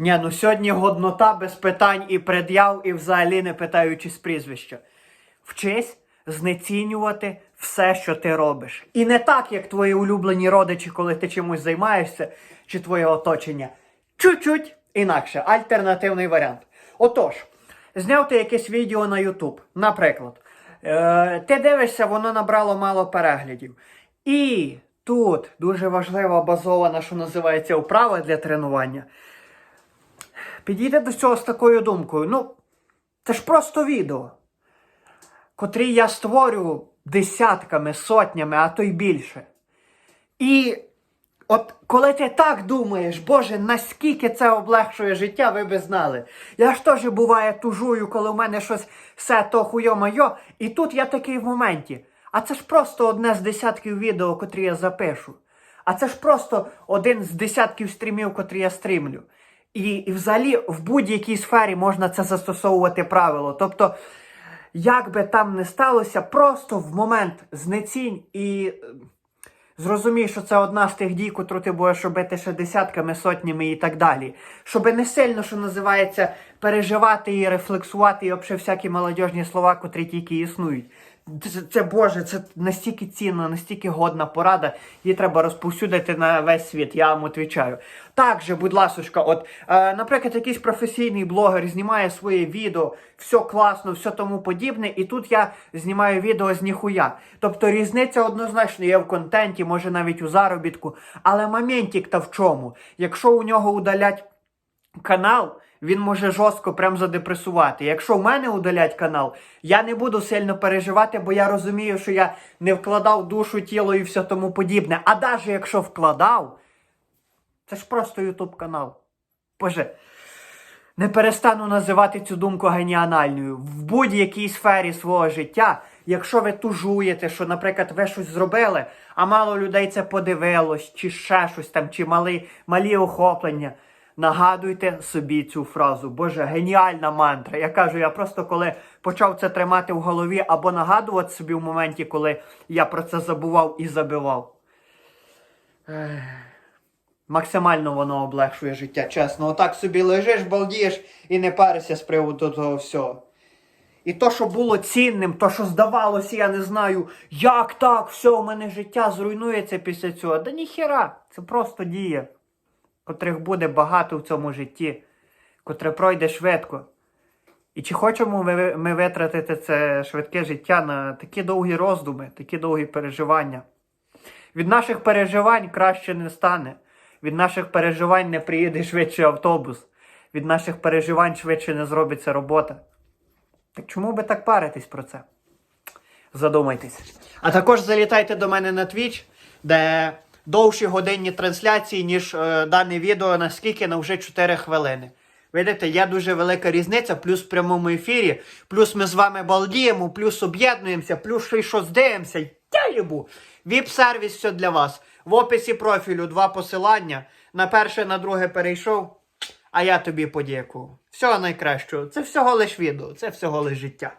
Ні, ну сьогодні годнота без питань і пред'яв, і взагалі не питаючись прізвища. Вчись знецінювати все, що ти робиш. І не так, як твої улюблені родичі, коли ти чимось займаєшся, чи твоє оточення. Чуть-чуть інакше, альтернативний варіант. Отож, зняв ти якесь відео на YouTube, наприклад. Е, ти дивишся, воно набрало мало переглядів. І тут дуже важлива базована, що називається вправа для тренування. Підійде до цього з такою думкою. Ну, це ж просто відео, котрі я створю десятками, сотнями, а то й більше. І от коли ти так думаєш, Боже, наскільки це облегшує життя, ви би знали. Я ж теж буває тужую, коли в мене щось все то хуйо-майо, і тут я такий в моменті. А це ж просто одне з десятків відео, котрі я запишу. А це ж просто один з десятків стрімів, котрі я стрімлю. І, і взагалі в будь-якій сфері можна це застосовувати правило. Тобто, як би там не сталося, просто в момент знецінь і е, зрозумій, що це одна з тих дій, котру ти будеш робити ще десятками, сотнями і так далі. Щоби не сильно, що називається, переживати і рефлексувати, і взагалі всякі молодіжні слова, котрі тільки існують. Це, це Боже, це настільки цінна, настільки годна порада, її треба розповсюдити на весь світ, я вам відповідаю. Так же, будь ласочка, от, е, наприклад, якийсь професійний блогер знімає своє відео, все класно, все тому подібне, і тут я знімаю відео з ніхуя. Тобто різниця однозначно є в контенті, може навіть у заробітку, але моментик та в чому? Якщо у нього удалять канал, він може жорстко прям задепресувати. Якщо в мене удалять канал, я не буду сильно переживати, бо я розумію, що я не вкладав душу, тіло і все тому подібне. А навіть якщо вкладав, це ж просто Ютуб канал. Боже, не перестану називати цю думку геніанальною. В будь-якій сфері свого життя, якщо ви тужуєте, що, наприклад, ви щось зробили, а мало людей це подивилось, чи ще щось там, чи малі, малі охоплення. Нагадуйте собі цю фразу. Боже, геніальна мантра. Я кажу, я просто коли почав це тримати в голові або нагадувати собі в моменті, коли я про це забував і забивав. Максимально воно облегшує життя, чесно. Отак собі лежиш, балдієш і не паришся з приводу того всього. І то, що було цінним, то, що здавалося, я не знаю, як так, все, у мене життя зруйнується після цього. Да ніхіра, це просто дія, котрих буде багато в цьому житті, котре пройде швидко. І чи хочемо ми, витратити це швидке життя на такі довгі роздуми, такі довгі переживання? Від наших переживань краще не стане. Від наших переживань не приїде швидше автобус. Від наших переживань швидше не зробиться робота. Так чому би так паритись про це? Задумайтесь. А також залітайте до мене на Twitch, де довші годинні трансляції, ніж е, дане відео, наскільки на вже 4 хвилини. Видите, є дуже велика різниця, плюс в прямому ефірі, плюс ми з вами балдіємо, плюс об'єднуємося, плюс ще й щось дивимося. Я їбу. Віп-сервіс все для вас. В описі профілю два посилання. На перше, на друге перейшов, а я тобі подякував. Всього найкращого. Це всього лиш відео, це всього лиш життя.